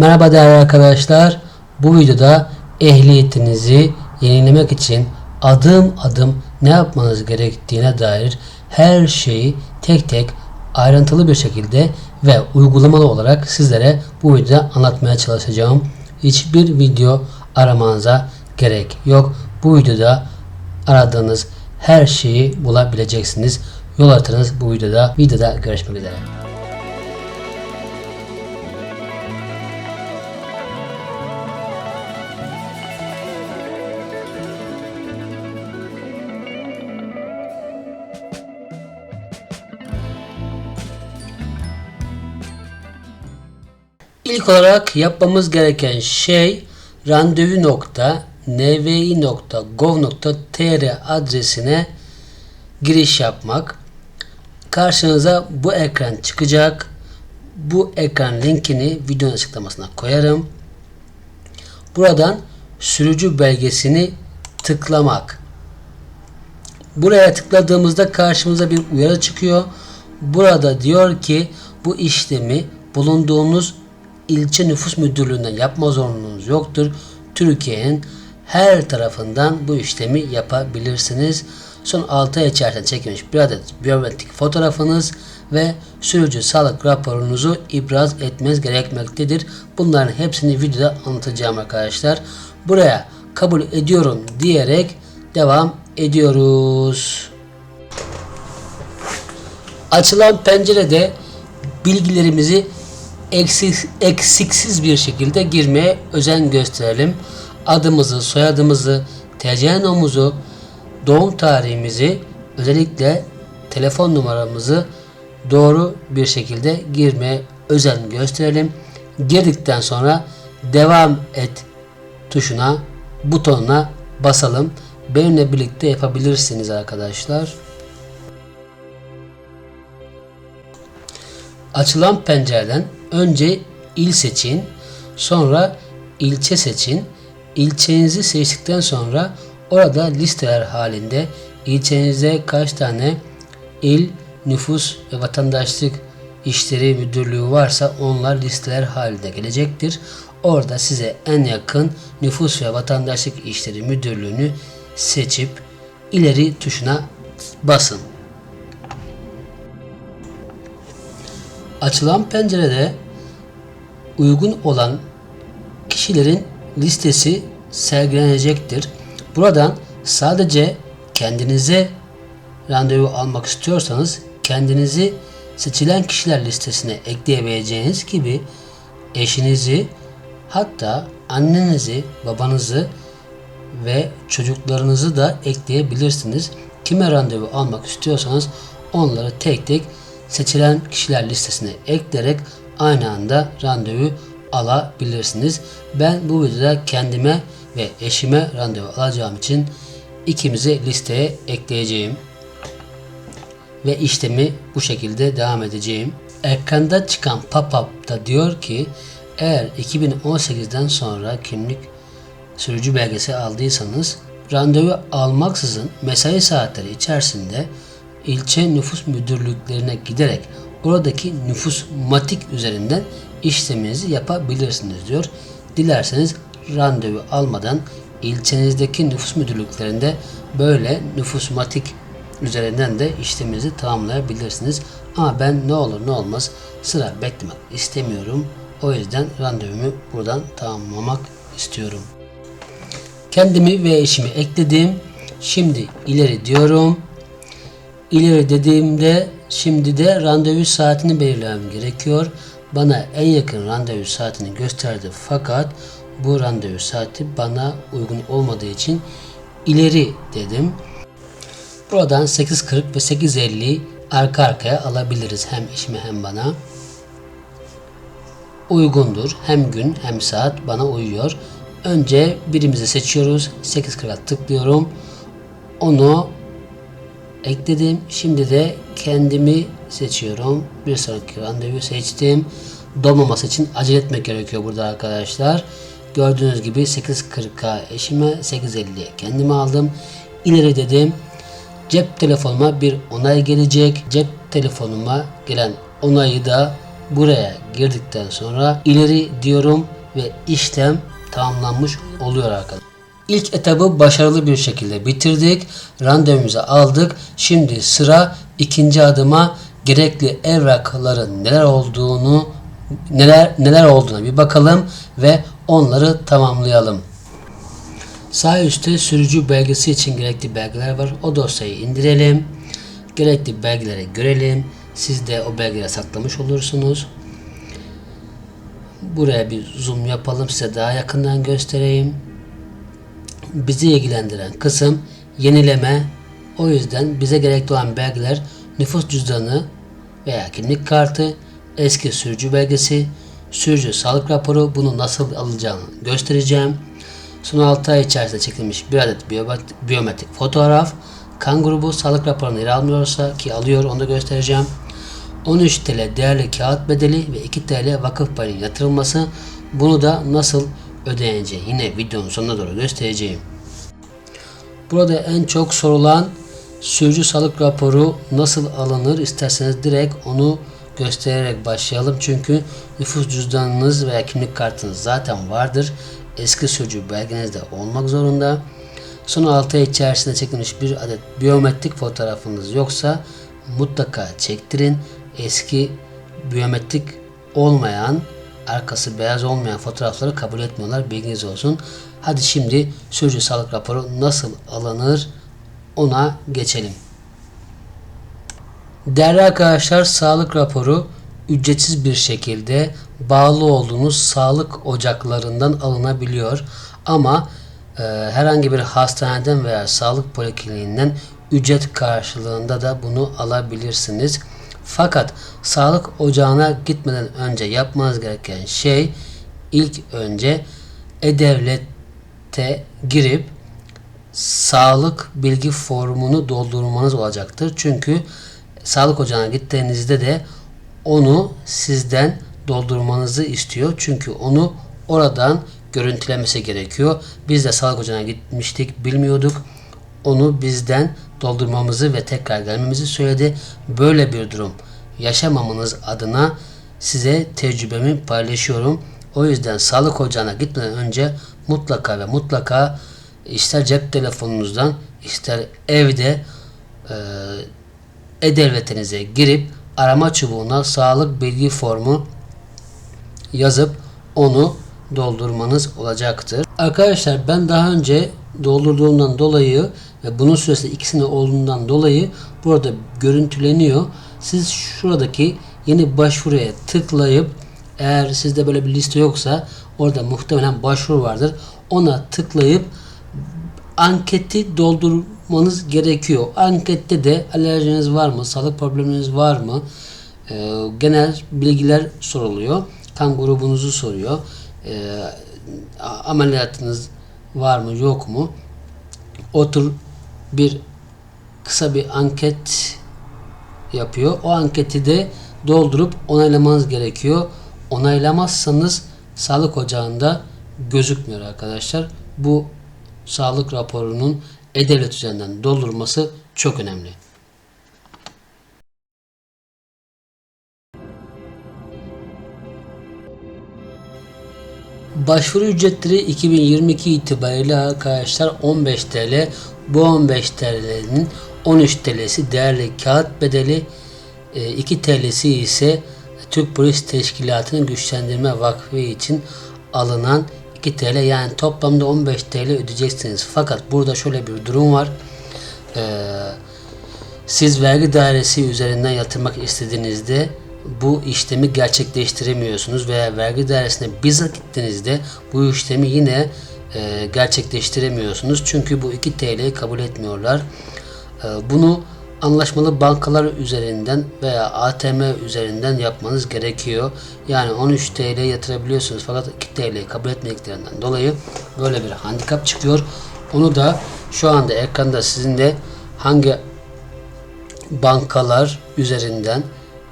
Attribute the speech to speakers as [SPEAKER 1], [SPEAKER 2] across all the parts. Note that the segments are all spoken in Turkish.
[SPEAKER 1] Merhaba değerli arkadaşlar. Bu videoda ehliyetinizi yenilemek için adım adım ne yapmanız gerektiğine dair her şeyi tek tek ayrıntılı bir şekilde ve uygulamalı olarak sizlere bu videoda anlatmaya çalışacağım. Hiçbir video aramanıza gerek yok. Bu videoda aradığınız her şeyi bulabileceksiniz. Yol haritanız bu videoda. Videoda görüşmek üzere. İlk olarak yapmamız gereken şey randevu.nvi.gov.tr adresine giriş yapmak. Karşınıza bu ekran çıkacak. Bu ekran linkini videonun açıklamasına koyarım. Buradan sürücü belgesini tıklamak. Buraya tıkladığımızda karşımıza bir uyarı çıkıyor. Burada diyor ki bu işlemi bulunduğunuz ilçe nüfus müdürlüğünden yapma zorunluluğunuz yoktur. Türkiye'nin her tarafından bu işlemi yapabilirsiniz. Son 6 ay içerisinde çekilmiş bir adet biyometrik fotoğrafınız ve sürücü sağlık raporunuzu ibraz etmeniz gerekmektedir. Bunların hepsini videoda anlatacağım arkadaşlar. Buraya kabul ediyorum diyerek devam ediyoruz. Açılan pencerede bilgilerimizi eksik, eksiksiz bir şekilde girmeye özen gösterelim. Adımızı, soyadımızı, TC numumuzu, doğum tarihimizi, özellikle telefon numaramızı doğru bir şekilde girmeye özen gösterelim. Girdikten sonra devam et tuşuna, butonuna basalım. Benimle birlikte yapabilirsiniz arkadaşlar. Açılan pencereden önce il seçin, sonra ilçe seçin. İlçenizi seçtikten sonra orada listeler halinde ilçenizde kaç tane il, nüfus ve vatandaşlık işleri müdürlüğü varsa onlar listeler halinde gelecektir. Orada size en yakın nüfus ve vatandaşlık işleri müdürlüğünü seçip ileri tuşuna basın. Açılan pencerede uygun olan kişilerin listesi sergilenecektir. Buradan sadece kendinize randevu almak istiyorsanız kendinizi seçilen kişiler listesine ekleyebileceğiniz gibi eşinizi hatta annenizi, babanızı ve çocuklarınızı da ekleyebilirsiniz. Kime randevu almak istiyorsanız onları tek tek seçilen kişiler listesine ekleyerek aynı anda randevu alabilirsiniz. Ben bu videoda kendime ve eşime randevu alacağım için ikimizi listeye ekleyeceğim. Ve işlemi bu şekilde devam edeceğim. Ekranda çıkan pop-up'ta diyor ki eğer 2018'den sonra kimlik sürücü belgesi aldıysanız randevu almaksızın mesai saatleri içerisinde ilçe nüfus müdürlüklerine giderek oradaki nüfus matik üzerinden işleminizi yapabilirsiniz diyor. Dilerseniz randevu almadan ilçenizdeki nüfus müdürlüklerinde böyle nüfus matik üzerinden de işleminizi tamamlayabilirsiniz. Ama ben ne olur ne olmaz sıra beklemek istemiyorum. O yüzden randevumu buradan tamamlamak istiyorum. Kendimi ve eşimi ekledim. Şimdi ileri diyorum. İleri dediğimde şimdi de randevu saatini belirlemem gerekiyor. Bana en yakın randevu saatini gösterdi fakat bu randevu saati bana uygun olmadığı için ileri dedim. Buradan 8.40 ve 8.50 arka arkaya alabiliriz hem eşime hem bana. Uygundur. Hem gün hem saat bana uyuyor. Önce birimizi seçiyoruz. 8.40'a tıklıyorum. Onu ekledim. Şimdi de kendimi seçiyorum. Bir sonraki randevu seçtim. Dolmaması için acele etmek gerekiyor burada arkadaşlar. Gördüğünüz gibi 8.40'a eşime 8.50'ye kendimi aldım. İleri dedim. Cep telefonuma bir onay gelecek. Cep telefonuma gelen onayı da Buraya girdikten sonra ileri diyorum ve işlem tamamlanmış oluyor arkadaşlar. İlk etabı başarılı bir şekilde bitirdik. Randevumuzu aldık. Şimdi sıra ikinci adıma gerekli evrakların neler olduğunu neler neler olduğuna bir bakalım ve onları tamamlayalım. Sağ üstte sürücü belgesi için gerekli belgeler var. O dosyayı indirelim. Gerekli belgeleri görelim. Siz de o belgeleri saklamış olursunuz. Buraya bir zoom yapalım size daha yakından göstereyim. Bizi ilgilendiren kısım yenileme. O yüzden bize gerekli olan belgeler nüfus cüzdanı veya kimlik kartı, eski sürücü belgesi, sürücü sağlık raporu bunu nasıl alacağını göstereceğim. Son 6 ay içerisinde çekilmiş bir adet biyomet- biyometrik fotoğraf, kan grubu sağlık raporunu yer almıyorsa ki alıyor onu da göstereceğim. 13 TL değerli kağıt bedeli ve 2 TL vakıf payının yatırılması bunu da nasıl ödeneceği yine videonun sonuna doğru göstereceğim. Burada en çok sorulan sürücü sağlık raporu nasıl alınır isterseniz direkt onu göstererek başlayalım. Çünkü nüfus cüzdanınız veya kimlik kartınız zaten vardır. Eski sürücü belgenizde olmak zorunda. Son 6 ay içerisinde çekilmiş bir adet biyometrik fotoğrafınız yoksa mutlaka çektirin. Eski biyometrik olmayan, arkası beyaz olmayan fotoğrafları kabul etmiyorlar. Bilginiz olsun. Hadi şimdi sürücü sağlık raporu nasıl alınır ona geçelim. Değerli arkadaşlar sağlık raporu ücretsiz bir şekilde bağlı olduğunuz sağlık ocaklarından alınabiliyor. Ama e, herhangi bir hastaneden veya sağlık polikliniğinden ücret karşılığında da bunu alabilirsiniz. Fakat sağlık ocağına gitmeden önce yapmanız gereken şey ilk önce e-devlete girip sağlık bilgi formunu doldurmanız olacaktır. Çünkü sağlık ocağına gittiğinizde de onu sizden doldurmanızı istiyor. Çünkü onu oradan görüntülemesi gerekiyor. Biz de sağlık ocağına gitmiştik, bilmiyorduk. Onu bizden doldurmamızı ve tekrar gelmemizi söyledi. Böyle bir durum yaşamamınız adına size tecrübemi paylaşıyorum. O yüzden sağlık ocağına gitmeden önce mutlaka ve mutlaka ister cep telefonunuzdan ister evde e, e-devletinize girip arama çubuğuna sağlık bilgi formu yazıp onu doldurmanız olacaktır. Arkadaşlar ben daha önce doldurduğumdan dolayı ve bunun süresi ikisinde olduğundan dolayı burada görüntüleniyor. Siz şuradaki yeni başvuruya tıklayıp eğer sizde böyle bir liste yoksa orada muhtemelen başvuru vardır. Ona tıklayıp anketi doldurmanız gerekiyor. Ankette de alerjiniz var mı, sağlık probleminiz var mı, e, genel bilgiler soruluyor. Kan grubunuzu soruyor. E, ameliyatınız var mı, yok mu? O tür bir kısa bir anket yapıyor. O anketi de doldurup onaylamanız gerekiyor. Onaylamazsanız sağlık ocağında gözükmüyor arkadaşlar. Bu sağlık raporunun e-devlet üzerinden doldurması çok önemli. Başvuru ücretleri 2022 itibariyle arkadaşlar 15 TL. Bu 15 TL'nin 13 TL'si değerli kağıt bedeli, 2 TL'si ise Türk Polis Teşkilatı'nın güçlendirme vakfı için alınan 2 TL yani toplamda 15 TL ödeyeceksiniz. Fakat burada şöyle bir durum var. Ee, siz vergi dairesi üzerinden yatırmak istediğinizde bu işlemi gerçekleştiremiyorsunuz veya vergi dairesine bizzat gittiğinizde bu işlemi yine e, gerçekleştiremiyorsunuz. Çünkü bu 2 TL'yi kabul etmiyorlar. E, bunu anlaşmalı bankalar üzerinden veya ATM üzerinden yapmanız gerekiyor. Yani 13 TL yatırabiliyorsunuz fakat 2 TL kabul etmediklerinden dolayı böyle bir handikap çıkıyor. Onu da şu anda ekranda sizin de hangi bankalar üzerinden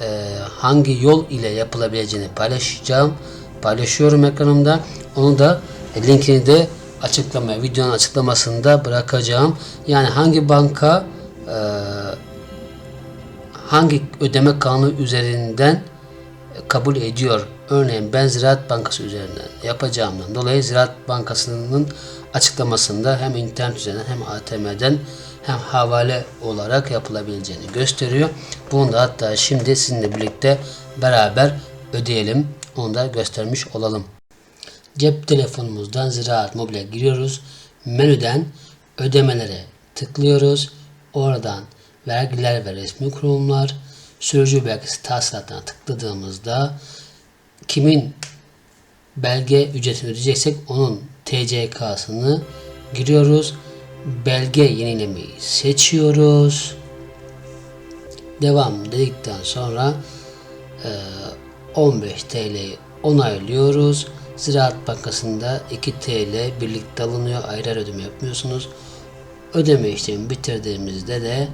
[SPEAKER 1] e, hangi yol ile yapılabileceğini paylaşacağım. Paylaşıyorum ekranımda. Onu da e, linkini de açıklama, videonun açıklamasında bırakacağım. Yani hangi banka e, hangi ödeme kanunu üzerinden kabul ediyor. Örneğin ben Ziraat Bankası üzerinden yapacağımdan dolayı Ziraat Bankası'nın açıklamasında hem internet üzerinden hem ATM'den hem havale olarak yapılabileceğini gösteriyor. Bunu da hatta şimdi sizinle birlikte beraber ödeyelim. Onu da göstermiş olalım. Cep telefonumuzdan Ziraat Mobil'e giriyoruz. Menüden ödemelere tıklıyoruz. Oradan vergiler ve resmi kurumlar, sürücü belgesi tahsilatına tıkladığımızda kimin belge ücretini ödeyeceksek onun TCK'sını giriyoruz. Belge yenilemeyi seçiyoruz. Devam dedikten sonra e, 15 TL'yi onaylıyoruz. Ziraat Bankası'nda 2 TL birlikte alınıyor. Ayrı ayrı ödeme yapmıyorsunuz. Ödeme işlemi bitirdiğimizde de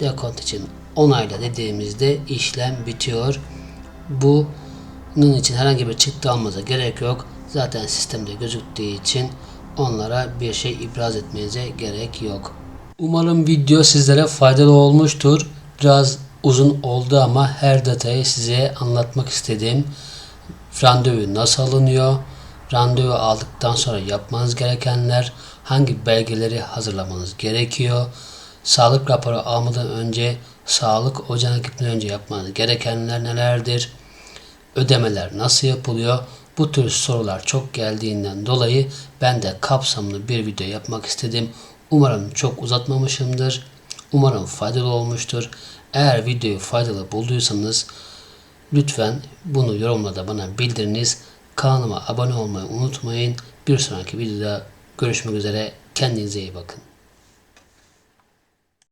[SPEAKER 1] dekont için onayla dediğimizde işlem bitiyor. Bunun için herhangi bir çıktı almanıza gerek yok. Zaten sistemde gözüktüğü için onlara bir şey ibraz etmenize gerek yok. Umarım video sizlere faydalı olmuştur. Biraz uzun oldu ama her detayı size anlatmak istedim. Randevu nasıl alınıyor? Randevu aldıktan sonra yapmanız gerekenler, hangi belgeleri hazırlamanız gerekiyor? Sağlık raporu almadan önce, sağlık ocağına gitmeden önce yapmanız gerekenler nelerdir? Ödemeler nasıl yapılıyor? Bu tür sorular çok geldiğinden dolayı ben de kapsamlı bir video yapmak istedim. Umarım çok uzatmamışımdır. Umarım faydalı olmuştur. Eğer videoyu faydalı bulduysanız lütfen bunu yorumlarda bana bildiriniz. Kanalıma abone olmayı unutmayın. Bir sonraki videoda görüşmek üzere. Kendinize iyi bakın.